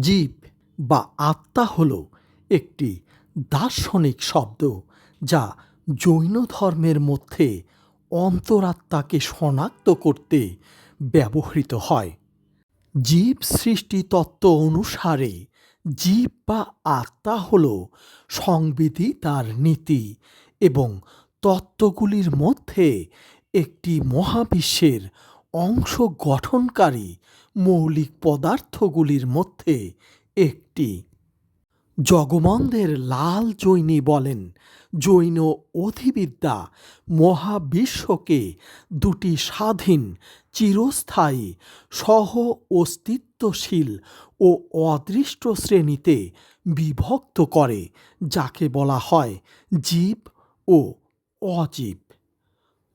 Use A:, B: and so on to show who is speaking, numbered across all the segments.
A: জীব বা আত্মা হল একটি দার্শনিক শব্দ যা জৈন ধর্মের মধ্যে অন্তরাত্মাকে শনাক্ত করতে ব্যবহৃত হয়। জীব সৃষ্টি তত্ত্ব অনুসারে জীব বা আত্মা হল সংবিধি তার নীতি এবং তত্ত্বগুলির মধ্যে একটি মহাবিশ্বের অংশ গঠনকারী মৌলিক পদার্থগুলির মধ্যে একটি। জগমন্দের লাল জৈনী বলেন, জৈন অধিবিদ্যা মহাবিশ্বকে দুটি স্বাধীন, চিরস্থায়ী, সহ অস্তিত্বশীল ও অদৃষ্ট শ্রেণীতে বিভক্ত করে, যাকে বলা হয় জীব ও অজীব।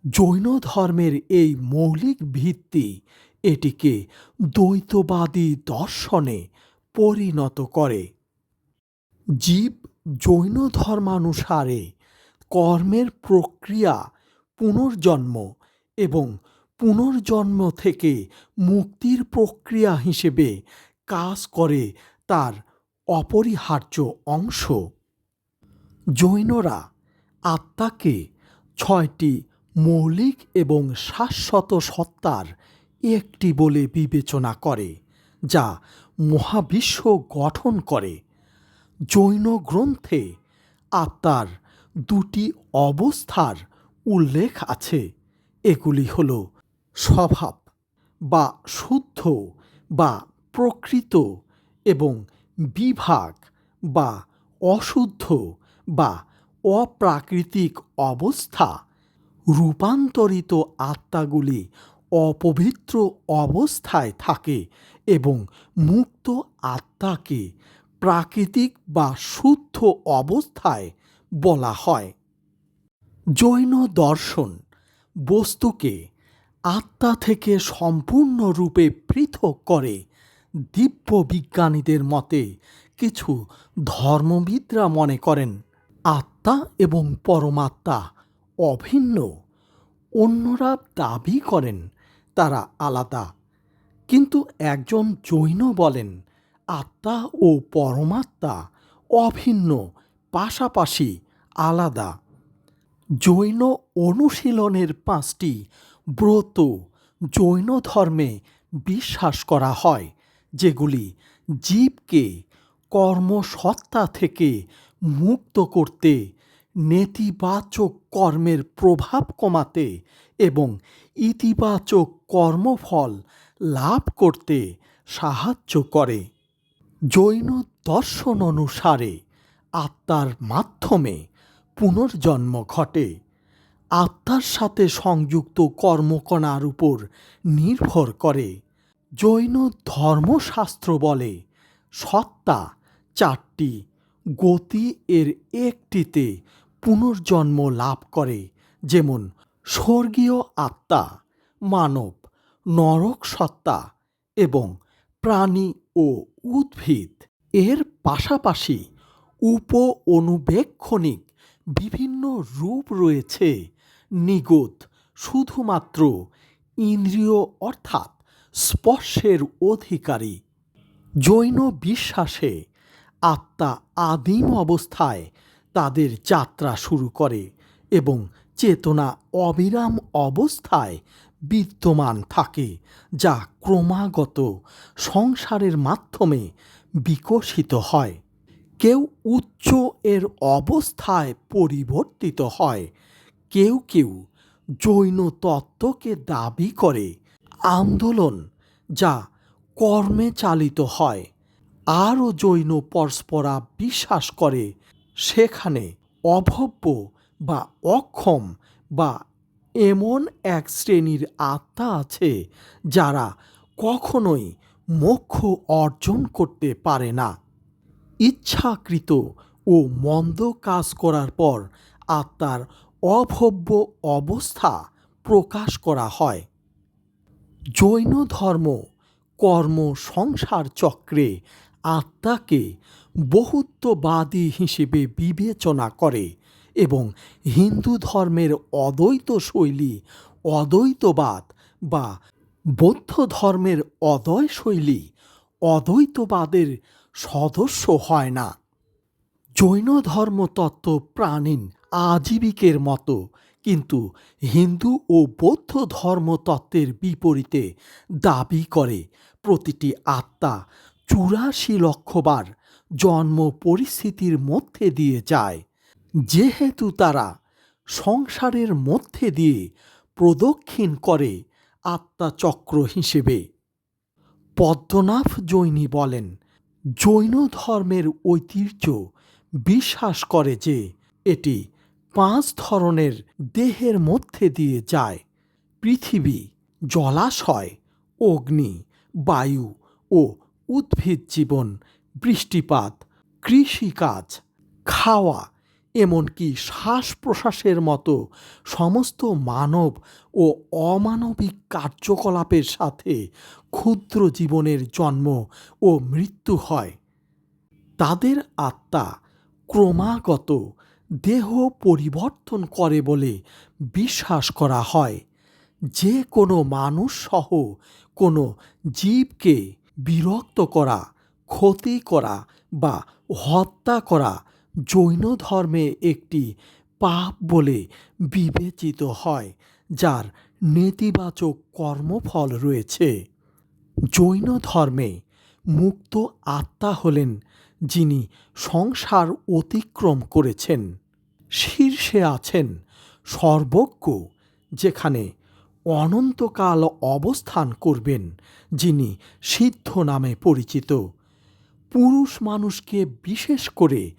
A: জৈন ধর্মের এই মৌলিক ভিত্তি এটিকে দ্বৈতবাদী দর্শনে পরিণত করে। জীব জৈন ধর্মানুসারে কর্মের প্রক্রিয়া, পুনর্জন্ম এবং পুনর্জন্ম থেকে মুক্তির প্রক্রিয়া হিসেবে কাজ করে তার অপরিহার্য অংশ। জৈনরা আত্মাকে ছয়টি মৌলিক এবং শাশ্বত সত্তার একটি বলে বিবেচনা করে, যা মহাবিশ্ব গঠন করে। জৈন গ্রন্থে আত্মার দুটি অবস্থার উল্লেখ আছে। এগুলি হল স্বভাব বা শুদ্ধ বা প্রকৃত এবং বিভাগ বা অশুদ্ধ বা অপ্রাকৃতিক অবস্থা রূপান্তরিত আত্মাগুলি অপবিত্র অবস্থায় থাকে এবং মুক্ত আত্মাকে প্রাকৃতিক বা শুদ্ধ অবস্থায় বলা হয়। জৈন দর্শন বস্তুকে আত্মা থেকে সম্পূর্ণরূপে পৃথক করে দিব্য বিজ্ঞানীদের মতে কিছু ধর্মবিদরা মনে করেন, আত্মা এবং পরমাত্মা অভিন্ন। অন্যরা দাবি করেন তারা আলাদা। কিন্তু একজন জৈন বলেন, আত্মা ও পরমাত্মা অভিন্ন, পাশাপাশি আলাদা। জৈন অনুশীলনের পাঁচটি ব্রত জৈন ধর্মে বিশ্বাস করা হয়, যেগুলি জীবকে কর্মসত্তা থেকে মুক্ত করতে নেতিবাচক কর্মের প্রভাব কমাতে এবং ইতিবাচক কর্মফল লাভ করতে সাহায্য করে। জৈন দর্শন অনুসারে আত্মার মাধ্যমে পুনর্জন্ম ঘটে। আত্মার সাথে সংযুক্ত কর্মকণার উপর নির্ভর করে। জৈন ধর্মশাস্ত্র বলে, সত্তা চারটি, গতি এর একটিতে পুনর্জন্ম লাভ করে, যেমন স্বর্গীয় আত্মা, মানব, নরক সত্তা এবং প্রাণী ও উদ্ভিদ। এর পাশাপাশি উপ অনুবেক্ষণিক বিভিন্ন রূপ রয়েছে। নিগত শুধুমাত্র ইন্দ্রিয় অর্থাৎ স্পর্শের অধিকারী। জৈন বিশ্বাসে আত্মা আদিম অবস্থায় তাদের যাত্রা শুরু করে এবং চেতনা অবিরাম অবস্থায় বিদ্যমান থাকে, যা ক্রমাগত সংসারের মাধ্যমে বিকশিত হয়। কেউ উচ্চ এর অবস্থায় পরিবর্তিত হয়, কেউ কেউ জৈন তত্ত্বকে দাবি করে আন্দোলন, যা কর্মে চালিত হয়। আরও জৈন পরস্পরা বিশ্বাস করে সেখানে অভব্য বা অক্ষম বা এমন এক শ্রেণির আত্মা আছে যারা কখনোই মোক্ষ অর্জন করতে পারে না। ইচ্ছাকৃত ও মন্দ কাজ করার পর আত্মার অভব্য অবস্থা প্রকাশ করা হয়। জৈন ধর্ম কর্ম সংসার চক্রে আত্মাকে বহুত্ববাদী হিসেবে বিবেচনা করে এবং হিন্দু ধর্মের অদ্বৈত শৈলী, অদ্বৈতবাদ বা বৌদ্ধ ধর্মের অদয় শৈলী অদ্বৈতবাদের সদস্য হয় না। জৈন ধর্মতত্ত্ব প্রাণীন আজীবিকের মতো, কিন্তু হিন্দু ও বৌদ্ধ ধর্মতত্ত্বের বিপরীতে দাবি করে প্রতিটি আত্মা চুরাশি লক্ষবার জন্ম পরিস্থিতির মধ্যে দিয়ে যায়। যেহেতু তারা সংসারের মধ্যে দিয়ে প্রদক্ষিণ করে আত্মাচক্র হিসেবে। পদ্মনাভ জৈনী বলেন, জৈন ধর্মের ঐতিহ্য বিশ্বাস করে যে এটি পাঁচ ধরনের দেহের মধ্যে দিয়ে যায়। পৃথিবী জলাশয়, অগ্নি, বায়ু ও উদ্ভিদ জীবন বৃষ্টিপাত, কৃষিকাজ, খাওয়া, এমনকি শ্বাস প্রশ্বাসের মতো সমস্ত মানব ও অমানবিক কার্যকলাপের সাথে ক্ষুদ্র জীবনের জন্ম ও মৃত্যু হয়। তাদের আত্মা ক্রমাগত দেহ পরিবর্তন করে বলে বিশ্বাস করা হয়। যে কোনো মানুষ সহ কোনো জীবকে বিরক্ত করা ক্ষতি করা বা হত্যা করা জৈন ধর্মে একটি পাপ বলে বিবেচিত হয়, যার নেতিবাচক কর্মফল রয়েছে। জৈন ধর্মে মুক্ত আত্মা হলেন যিনি সংসার অতিক্রম করেছেন। শীর্ষে আছেন সর্বজ্ঞ, যেখানে অনন্তকাল অবস্থান করবেন, যিনি সিদ্ধ নামে পরিচিত। পুরুষ মানুষকে বিশেষ করে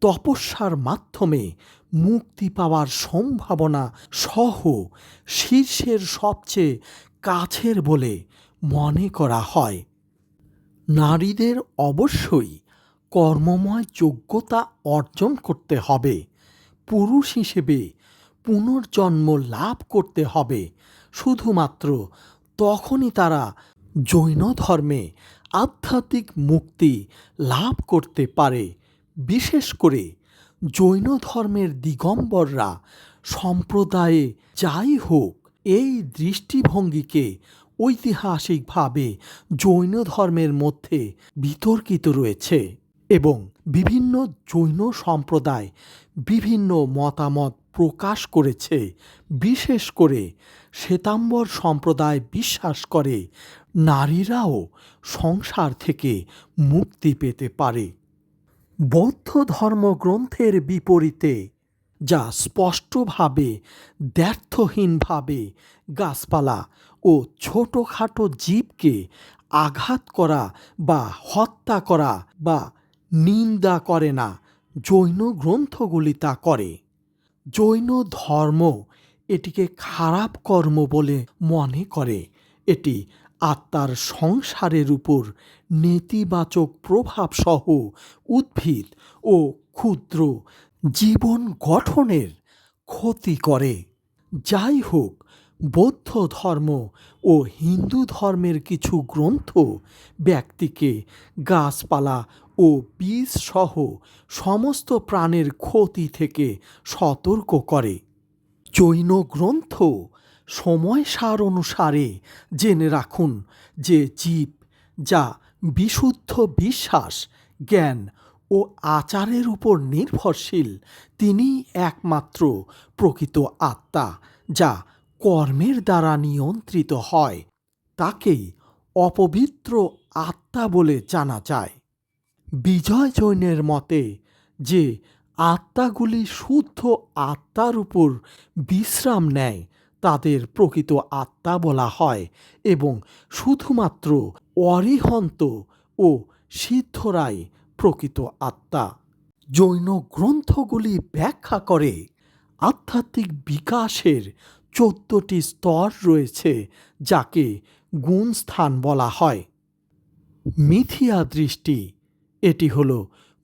A: তপস্যার মাধ্যমে মুক্তি পাওয়ার সম্ভাবনা সহ শীর্ষের সবচেয়ে কাছের বলে মনে করা হয়। নারীদের অবশ্যই কর্মময় যোগ্যতা অর্জন করতে হবে। পুরুষ হিসেবে পুনর্জন্ম লাভ করতে হবে। শুধুমাত্র তখনই তারা জৈন ধর্মে আধ্যাত্মিক মুক্তি লাভ করতে পারে। বিশেষ করে জৈন ধর্মের দিগম্বররা সম্প্রদায়ে যাই হোক, এই দৃষ্টিভঙ্গিকে ঐতিহাসিকভাবে জৈন ধর্মের মধ্যে বিতর্কিত রয়েছে এবং বিভিন্ন জৈন সম্প্রদায় বিভিন্ন মতামত প্রকাশ করেছে। বিশেষ করে শ্বেতাম্বর সম্প্রদায় বিশ্বাস করে নারীরাও সংসার থেকে মুক্তি পেতে পারে। বৌদ্ধ ধর্মগ্রন্থের বিপরীতে, যা স্পষ্টভাবে, দ্ব্যর্থহীনভাবে গাছপালা ও ছোটোখাটো জীবকে আঘাত করা বা হত্যা করা বা নিন্দা করে না, জৈন গ্রন্থগুলি তা করে। জৈন ধর্ম এটিকে খারাপ কর্ম বলে মনে করে। এটি আত্মার সংসারের উপর নেতিবাচক প্রভাবসহ উদ্ভিদ ও ক্ষুদ্র জীবন গঠনের ক্ষতি করে। যাই হোক, বৌদ্ধ ধর্ম ও হিন্দু ধর্মের কিছু গ্রন্থ ব্যক্তিকে গাছপালা ও বীজ সহ সমস্ত প্রাণের ক্ষতি থেকে সতর্ক করে। জৈন গ্রন্থ সময় সার অনুসারে জেনে রাখুন যে জীব, যা বিশুদ্ধ বিশ্বাস, জ্ঞান ও আচারের উপর নির্ভরশীল, তিনি একমাত্র প্রকৃত আত্মা, যা কর্মের দ্বারা নিয়ন্ত্রিত হয়, তাকেই অপবিত্র আত্মা বলে জানা যায়। বিজয় জৈনের মতে, যে আত্মাগুলি শুদ্ধ আত্মার উপর বিশ্রাম নেয় তাদের প্রকৃত আত্মা বলা হয় এবং শুধুমাত্র অরিহন্ত ও সিদ্ধরাই প্রকৃত আত্মা। জৈন গ্রন্থগুলি ব্যাখ্যা করে আধ্যাত্মিক বিকাশের চোদ্দটি স্তর রয়েছে যাকে গুণস্থান বলা হয়। মিথিয়া দৃষ্টি, এটি হল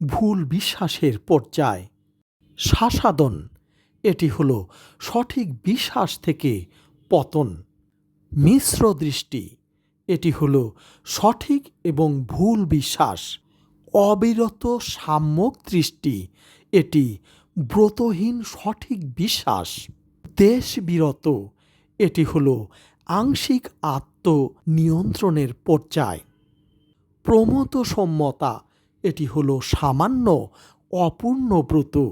A: ভুল বিশ্বাসের পর্যায়। শাসাদন এটি হল সঠিক বিশ্বাস থেকে পতন। মিশ্র দৃষ্টি, এটি হল সঠিক এবং ভুল বিশ্বাস। অবিরত সাম্যক দৃষ্টি, এটি ব্রতহীন সঠিক বিশ্বাস। দেশবিরত, এটি হল আংশিক আত্মনিয়ন্ত্রণের পর্যায়। প্রমত সম্মতা এটি হলো সামান্য অপূর্ণ ব্রত।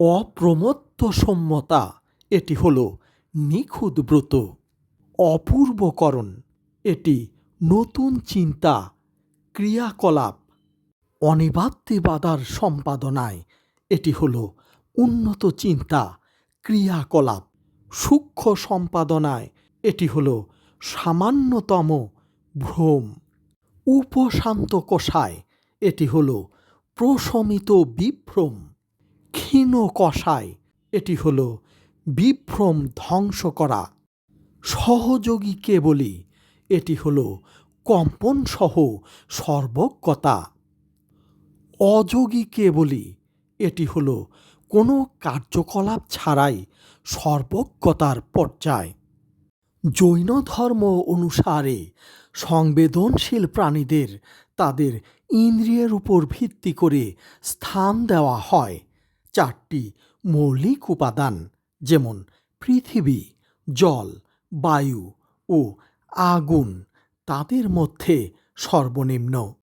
A: অপ্রমত্ত সম্মতা এটি হলো নিখুঁত ব্রত। অপূর্বকরণ, এটি নতুন চিন্তা, ক্রিয়াকলাপ অনিবাদ্যবাদার সম্পাদনায়। এটি হল উন্নত চিন্তা, ক্রিয়াকলাপ, সূক্ষ্ম সম্পাদনায়। এটি হল সামান্যতম ভ্রম, উপশান্ত কষায়। এটি হল প্রশমিত বিভ্রম, ক্ষীণ কষায়। এটি হল বিভ্রম ধ্বংস করা। সহযোগী কেবলই এটি হলো কম্পনসহ সর্বজ্ঞতা। অযোগী কেবলই এটি হল কোনো কার্যকলাপ ছাড়াই সর্বজ্ঞতার পর্যায়। জৈন ধর্ম অনুসারে সংবেদনশীল প্রাণীদের তাদের ইন্দ্রিয়ের উপর ভিত্তি করে স্থান দেওয়া হয়। চারটি মৌলিক উপাদান যেমন পৃথিবী জল বায়ু ও আগুন তাদের মধ্যে সর্বনিম্ন।